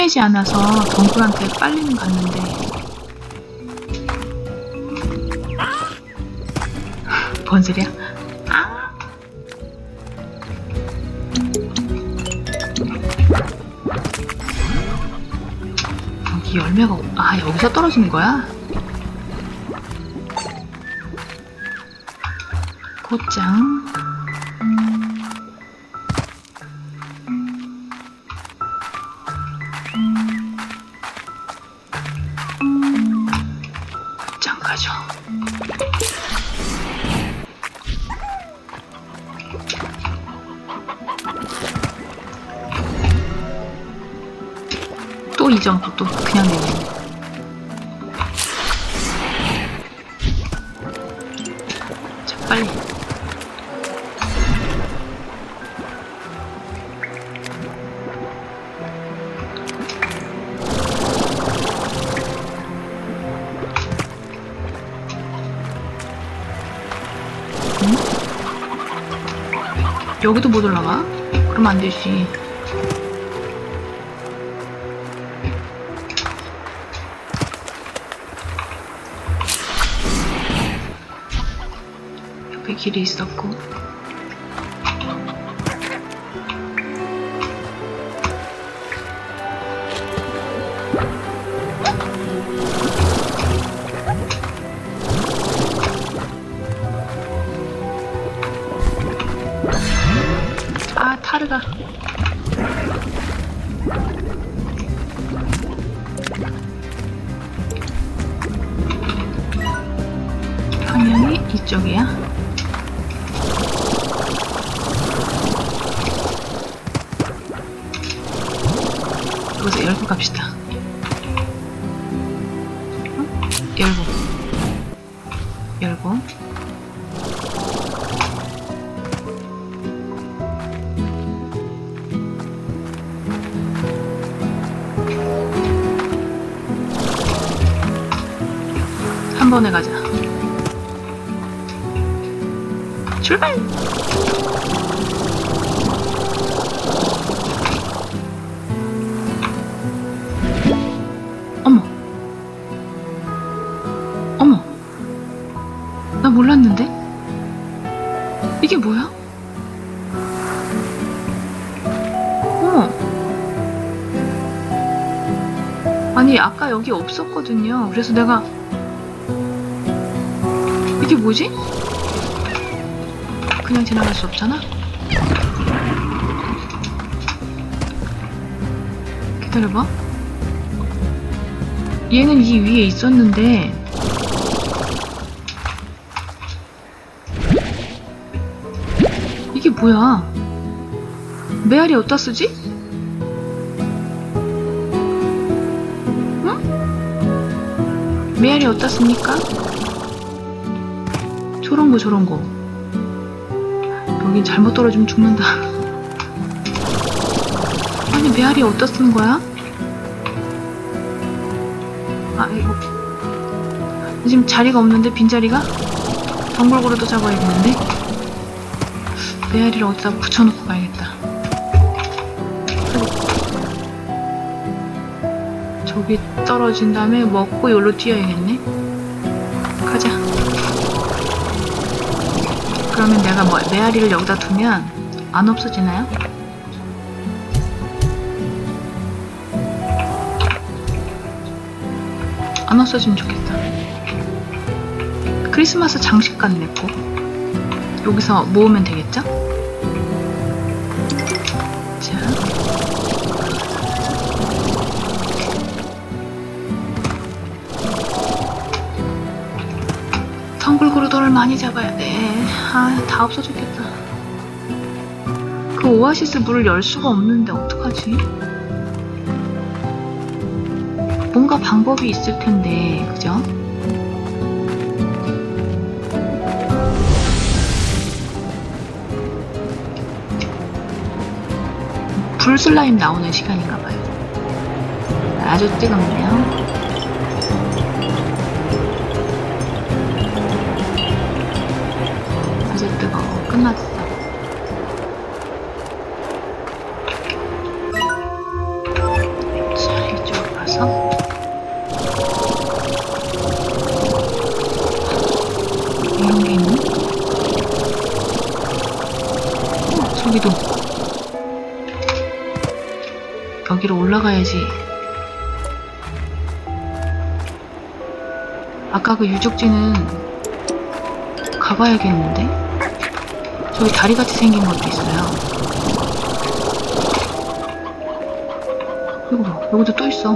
심하지 않아서 덩굴한테 빨리는 갔는데 뭔 소리야? 아! 여기 열매가 없- 아 여기서 떨어지는 거야? 곧장 가죠. 또이 점프 또 그냥 내네. 여기도 못 올라가? 그럼 안 되지. 옆에 길이 있었고. 이쪽이야. 여기서 열고 갑시다. 출발! 어머. 어머. 나 몰랐는데? 이게 뭐야? 어머. 아니, 아까 여기 없었거든요. 그래서 내가 이게 뭐지? 그냥 지나갈 수 없잖아? 기다려봐. 얘는 이 위에 있었는데, 이게 뭐야? 메아리 어디다 쓰지? 응? 메아리 어디다 씁니까? 저런 거 저런 거 여긴 잘못 떨어지면 죽는다. 아니 메아리 어디다 쓰는 거야? 아 이거. 지금 자리가 없는데 빈자리가? 덩굴고로도 잡아야겠는데? 메아리를 어디다 붙여놓고 가야겠다. 저기 떨어진 다음에 먹고 여기로 뛰어야겠네. 가자 그러면 내가 뭐 메아리를 여기다 두면 안 없어지나요? 안 없어지면 좋겠다. 크리스마스 장식 같네 꼭. 여기서 모으면 되겠죠? 많이 잡아야 돼. 아, 다 없어졌겠다. 그 오아시스 물을 열 수가 없는데 어떡하지? 뭔가 방법이 있을 텐데, 그죠? 불 슬라임 나오는 시간인가 봐요. 아주 뜨겁네요. 이제 뜨거워 끝났어. 자 이쪽 가서. 이런 게 있네? 어, 저기도. 여기로 올라가야지. 아까 그 유적지는 가봐야겠는데? 저기 다리같이 생긴 것도 있어요. 이거 봐, 여기도 또 있어.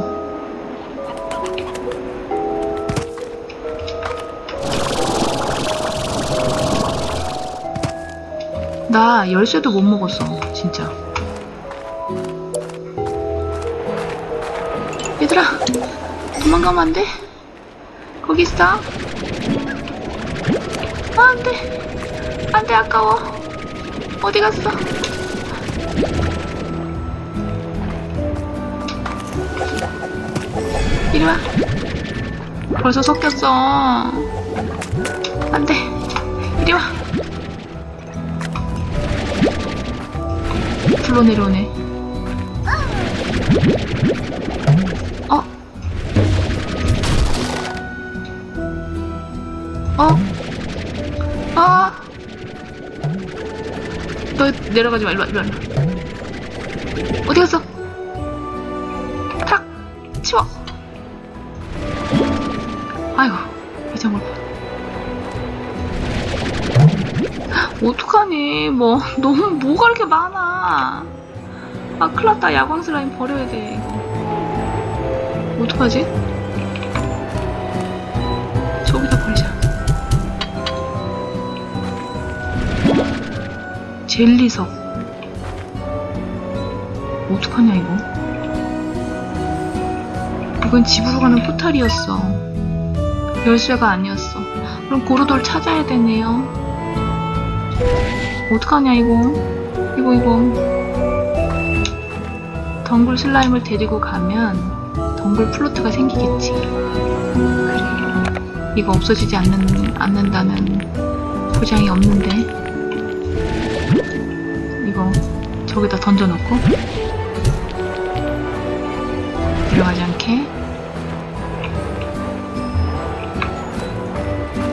나 열쇠도 못 먹었어, 진짜. 얘들아, 도망가면 안 돼? 거기 있어? 아, 안 돼. 안 돼, 아까워. 어디 갔어? 이리 와. 벌써 섞였어. 안 돼. 이리 와. 불러 내려오네. 내려가지 마, 일로 와, 일로. 어디 갔어? 탁! 치워! 아이고, 잊어먹을 뻔. 어떡하니, 뭐, 너무, 뭐가 이렇게 많아. 아, 큰일 났다. 야광 슬라임 버려야 돼, 이거. 어떡하지? 젤리석. 어떡하냐, 이거. 이건 집으로 가는 포탈이었어. 열쇠가 아니었어. 그럼 고르돌 찾아야 되네요. 어떡하냐, 이거. 이거, 이거. 덩굴 슬라임을 데리고 가면 덩굴 플로트가 생기겠지. 그래. 이거 없어지지 않는, 않는다는 보장이 없는데. 이거 저기다 던져놓고 들어가지 않게.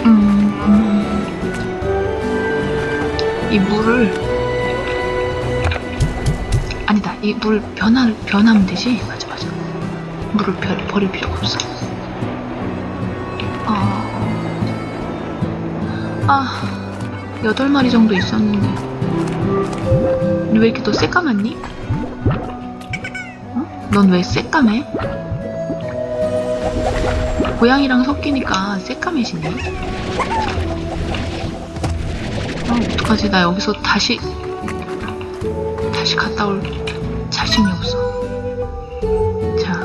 음, 이 물을 아니다 이 물 변화 변하면 되지? 맞아 맞아. 물을 별, 버릴 필요가 없어. 아, 아 여덟 마리 정도 있었는데 왜 이렇게 너 새까맣니? 어? 넌왜 새까매? 고양이랑 섞이니까 새까매지네. 아, 어떡하지? 나 여기서 다시, 다시 갔다 올 자신이 없어. 자,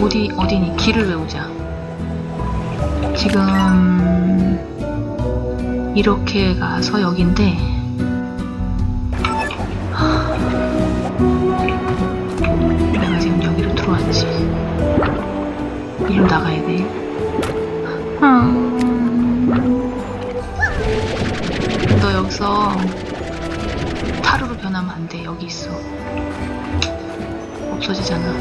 어디, 어디니? 길을 외우자. 지금, 이렇게 가서 여긴데, 이리로 나가야 돼. 음... 너 여기서 타루로 변하면 안 돼. 여기 있어. 없어지잖아.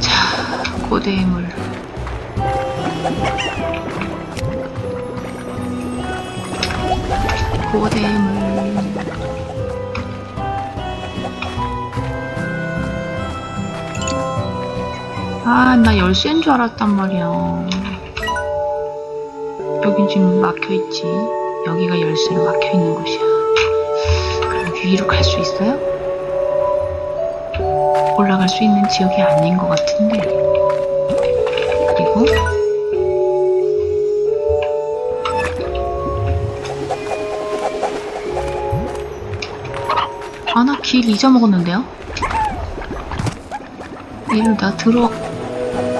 자, 고대의 물. 고대의 물. 아, 나 열쇠인 줄 알았단 말이야. 여긴 지금 막혀있지. 여기가 열쇠로 막혀있는 곳이야. 그럼 위로 갈 수 있어요? 올라갈 수 있는 지역이 아닌 것 같은데. 그리고, 아, 나 길 잊어먹었는데요? 일로 나 들어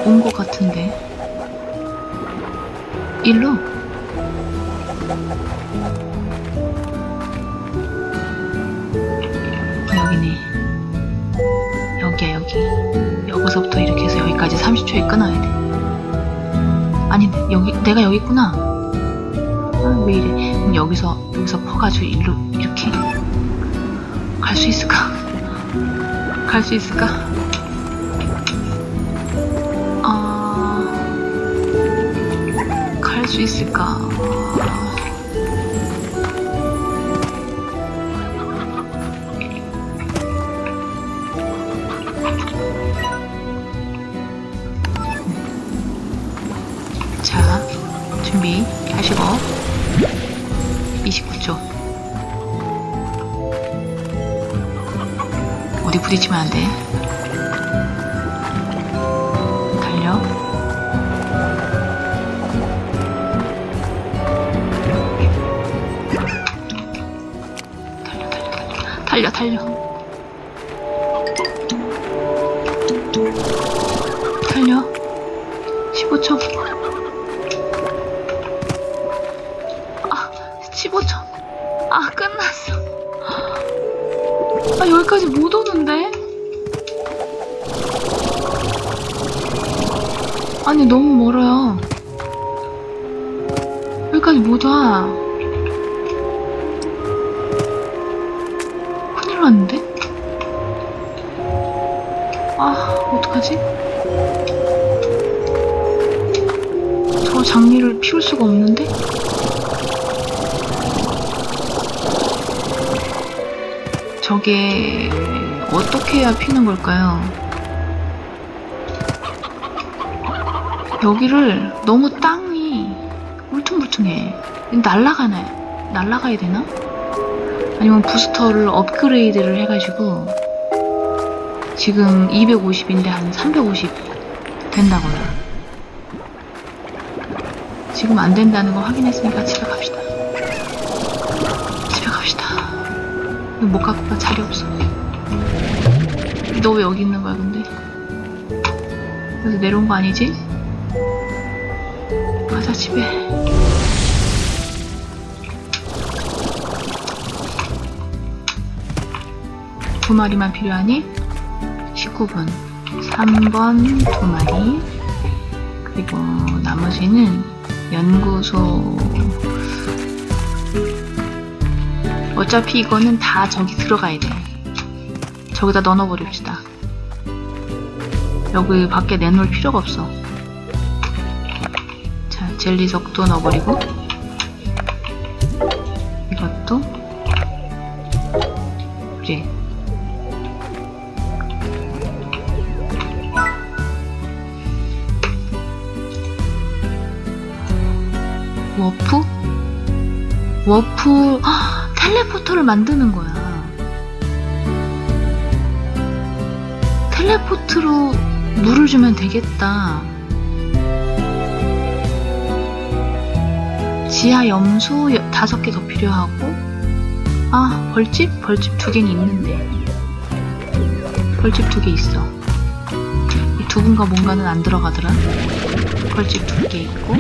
온 것 같은데. 일로? 아, 여기네. 여기야, 여기. 여기서부터 이렇게 해서 여기까지 30초에 끊어야 돼. 아닌데, 여기, 내가 여기 있구나. 아, 왜 이래. 그럼 여기서, 여기서 퍼가지고 일로, 이렇게. 갈 수 있을까? 갈 수 있을까? 할 수 있을까? 자, 준비 하시고 29초 어디 부딪히면 안 돼. 달려, 달려, 달려. 달려. 15초. 아, 15초. 아, 끝났어. 아, 여기까지 못 오는데? 아니, 너무 멀어요. 여기까지 못 와. 큰일 났는데? 아, 어떡하지? 저 장미를 피울 수가 없는데? 저게 어떻게 해야 피는 걸까요? 여기를 너무 땅이 울퉁불퉁해. 날라가네. 날라가야 되나? 아니면 부스터를 업그레이드를 해가지고 지금 250인데 한 350 된다고요. 지금 안 된다는 거 확인했으니까 집에 갑시다. 집에 갑시다. 못 가겠다. 자리 없어. 너 왜 여기 있는 거야, 근데? 여기서 내려온 거 아니지? 가자, 집에. 두 마리만 필요하니? 19분. 3번 두 마리. 그리고 나머지는 연구소. 어차피 이거는 다 저기 들어가야 돼. 저기다 넣어버립시다. 여기 밖에 내놓을 필요가 없어. 자, 젤리석도 넣어버리고. 워프, 아, 텔레포터를 만드는 거야. 텔레포트로 물을 주면 되겠다. 지하 염소 여- 다섯 개 더 필요하고, 아, 벌집? 벌집 두 개는 있는데. 벌집 두 개 있어. 이두 분과 뭔가는 안 들어가더라. 벌집 두 개 있고,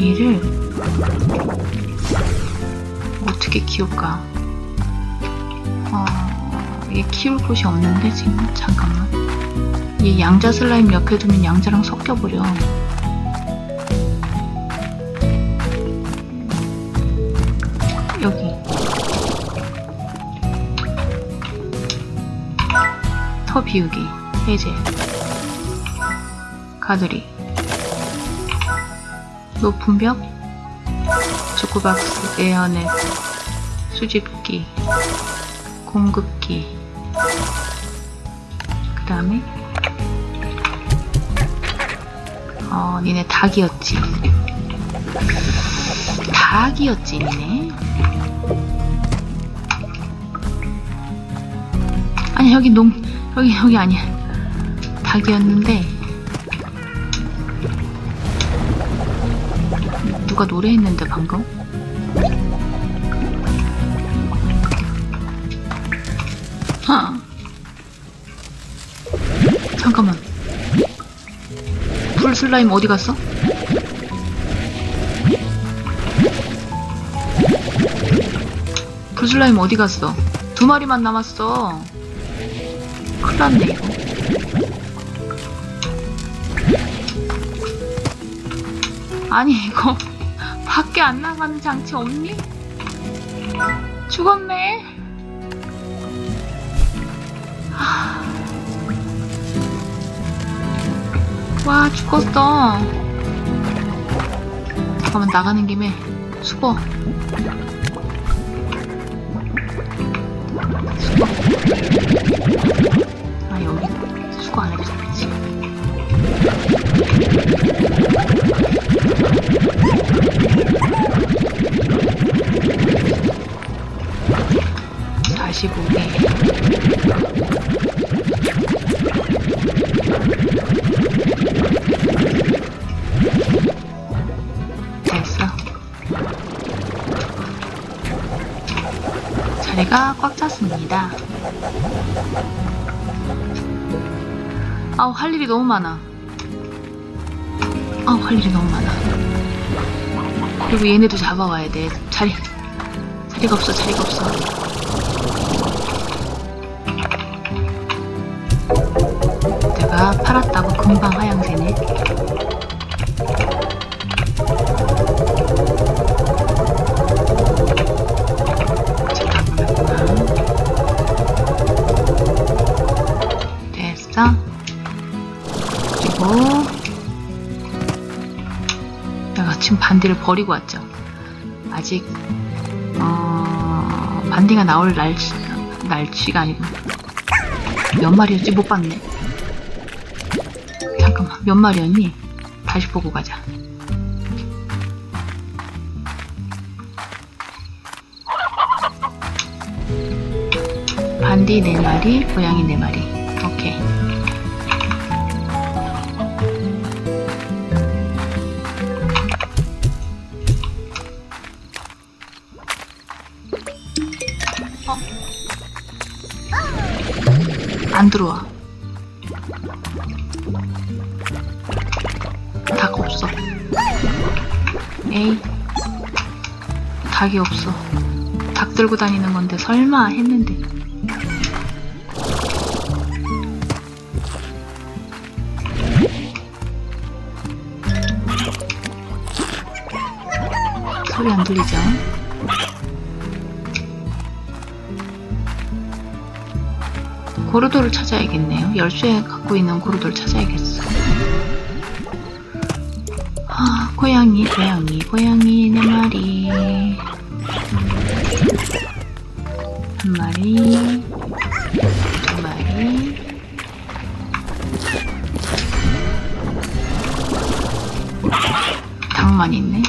얘를 어떻게 키울까? 어, 얘 키울 곳이 없는데 지금 잠깐만. 얘 양자 슬라임 옆에 두면 양자랑 섞여버려. 여기. 터 비우기 해제. 가두리. 높은 벽, 주크박스, 에어넷, 수집기, 공급기, 그 다음에, 어, 니네 닭이었지. 닭이었지, 니네. 아니, 여기 농, 여기, 여기 아니야. 닭이었는데, 누가 노래했는데 방금? 하. 잠깐만. 불 슬라임 어디 갔어? 불 슬라임 어디 갔어? 두 마리만 남았어. 큰일 났네, 이거. 아니, 이거. 밖에 안 나가는 장치 없니? 죽었네. 와, 죽었어. 잠깐만, 나가는 김에 수거. 수거. 다시 보게. 됐어. 자리가 꽉 찼습니다. 아우, 할 일이 너무 많아. 아우, 할 일이 너무 많아. 그리고 얘네도 잡아와야 돼. 자리, 자리가 없어, 자리가 없어. 팔았다고 금방 하향세네. 됐어. 그리고 내가 지금 반디를 버리고 왔죠. 아직 어, 반디가 나올 날씨 날씨가 아니고 몇 마리였지 못 봤네. 잠깐만 몇 마리였니? 다시 보고 가자. 반디 네 마리, 고양이 네 마리. 오케이. 어? 안 들어와. 닭이 없어. 닭 들고 다니는 건데 설마 했는데. 소리 안 들리죠? 고르도를 찾아야겠네요. 열쇠 갖고 있는 고르도를 찾아야겠어. 고양이, 고양이, 고양이 네 마리. 한 마리, 두 마리. 닭만 있네.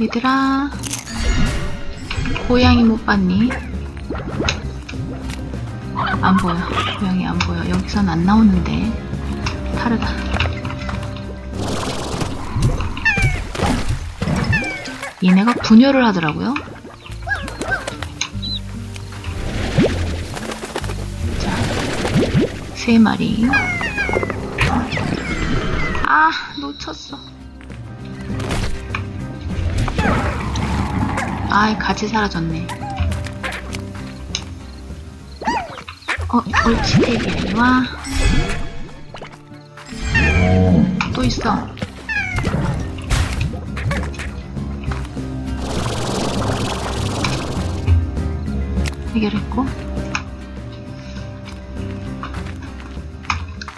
얘들아, 고양이 못 봤니? 안 보여. 고양이 안 보여. 여기선 안 나오는데. 다르다. 얘네가 분열을 하더라고요. 자, 세 마리. 아, 놓쳤어. 아이, 같이 사라졌네. 어, 옳지, 대기 이리 와. 또 있어. 해결했고.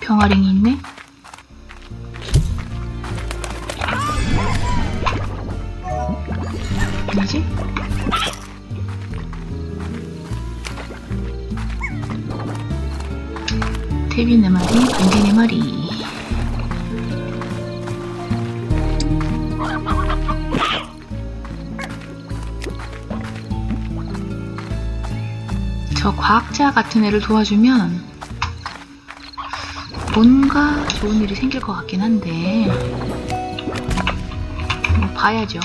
병아링이 있네. 마리, 반지 네 마리. 저 과학자 같은 애를 도와주면 뭔가 좋은 일이 생길 것 같긴 한데 뭐 봐야죠.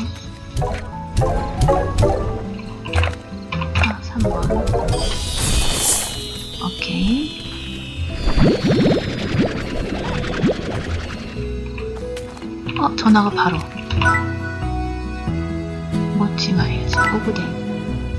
전화가 바로. 멋지 말이지, 오구댕.